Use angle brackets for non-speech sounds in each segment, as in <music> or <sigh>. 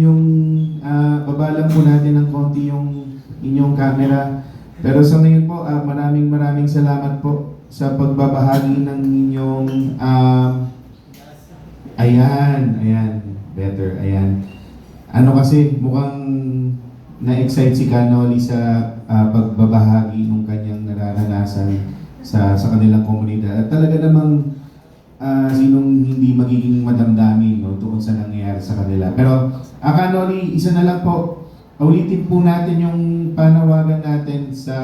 inyong ah, baba lang po natin ng konti yung inyong camera. Pero sa ngayon po, ah, maraming maraming salamat po sa pagbabahagi ng inyong um, ayan, ayan, better, ayan. Ano kasi, mukhang na-excite si Canoli sa ah, pagbabahagi ng kanyang nararanasan sa sa kanilang komunidad. At talaga namang ah, sinong hindi magiging madamdamin no, doon sa nangyayari sa kanila. Pero, ah, Canoli, isa na lang po, ulitin po natin yung panawagan natin sa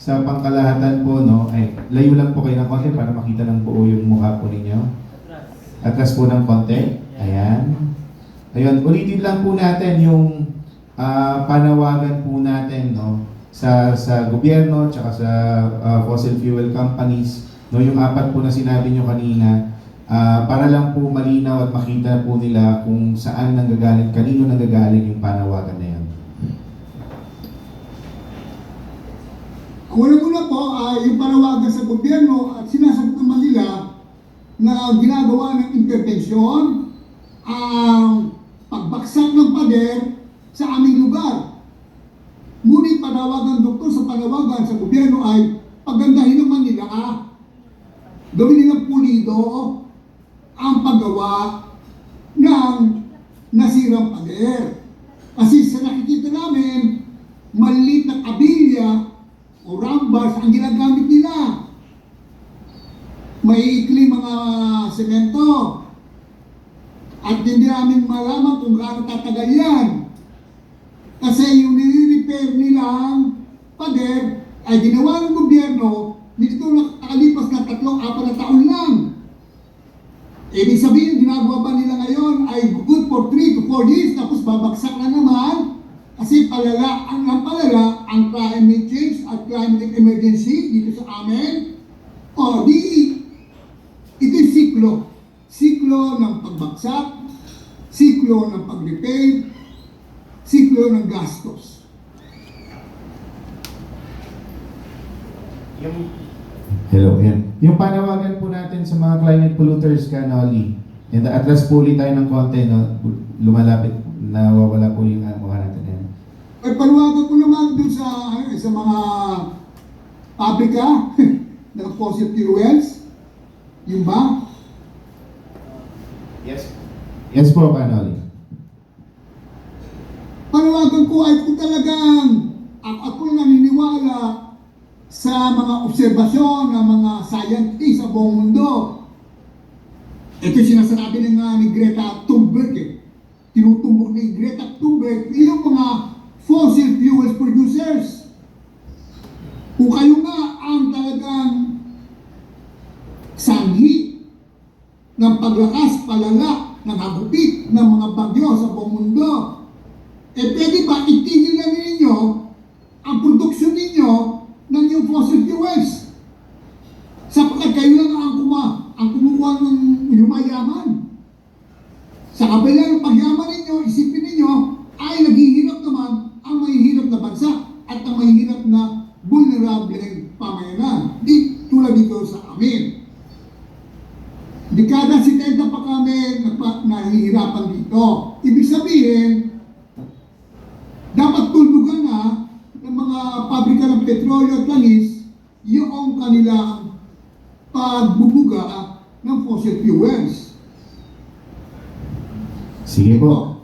sa pangkalahatan po, no? Ay, layo lang po kayo ng konti para makita ng buo yung mukha po ninyo. Atras po ng konti. Ayan. Ayun, ulitin lang po natin yung ah, panawagan po natin, no? Sa sa gobyerno, tsaka sa ah, fossil fuel companies, no? Yung apat po na sinabi nyo kanina, ah, para lang po malinaw at makita po nila kung saan nanggagaling, kanino nanggagaling yung panawagan na yan. Una-una po ay yung panawagan sa gobyerno at sinasagot naman nila na ginagawa ng intervensyon ang pagbaksak ng pader sa aming lugar. Ngunit panawagan doktor sa panawagan sa gobyerno ay pagandahin naman nila ah, gawin nilang pulido ang paggawa ng nasirang pader. Kasi sa nakikita namin, maliit na kabilya o rambas ang ginagamit nila. May ikli mga semento. At hindi namin malaman kung gaano tatagal yan. Kasi yung nire-repair nilang pader ay ginawa ng gobyerno nito na tatlong apat na taon lang. Ibig sabihin, ginagawa ba nila ngayon ay good for 3 to 4 years tapos babagsak na naman kasi palala ang ang palala ang climate change at climate emergency dito sa amin. O di ito yung siklo. Siklo ng pagbagsak, siklo ng pag-repair, siklo ng gastos. Yung Hello, yan. Yung panawagan po natin sa mga climate polluters, Canoli, and atras po ulit tayo ng konti, no? lumalapit, nawawala po yung uh, mukha natin. Yan. Ay panuwagan ko naman dun sa, ano, sa mga pabrika <laughs> ng fossil fuels. Yung ba? Yes. Yes po, Canoli. Panawagan ko ay kung talagang ako, ako naniniwala sa mga obserbasyon ng mga scientists sa buong mundo. Ito sinasabi na nga ni Greta Thunberg eh. Tinutumbok ni Greta Thunberg yung mga fossil fuels producers. Kung kayo nga ang talagang sanhi ng paglakas, palala, ng hagupit ng mga bagyo sa buong mundo, eh pwede ba itigil na ninyo ang produksyon ninyo ng yung fossil fuels? Sapagkat kayo lang ang, kuma, ang kumukuha ng yumayaman. Sa kabila ng pagyaman ninyo, isipin ninyo, ay naghihirap naman ang mahihirap na bansa at ang mahihirap na vulnerable pamayanan. Di tulad dito sa amin. Dekada 70 pa kami nahihirapan dito. Ibig sabihin, dapat tuldugan na ng mga pabrika ng petrolyo at langis yung kanilang pagbubuga ng fossil fuels. Sige po.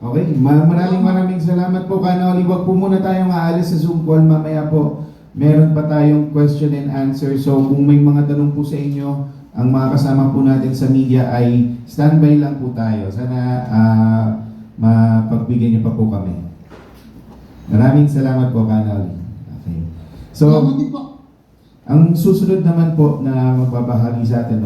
Okay, ma- maraming maraming salamat po, Canoli. Huwag po muna tayong aalis sa Zoom call. Mamaya po, meron pa tayong question and answer. So, kung may mga tanong po sa inyo, ang mga kasama po natin sa media ay standby lang po tayo. Sana ah, mapagbigyan niyo pa po kami. Maraming salamat po, Canoli. Okay. So, ang susunod naman po na magbabahagi sa atin,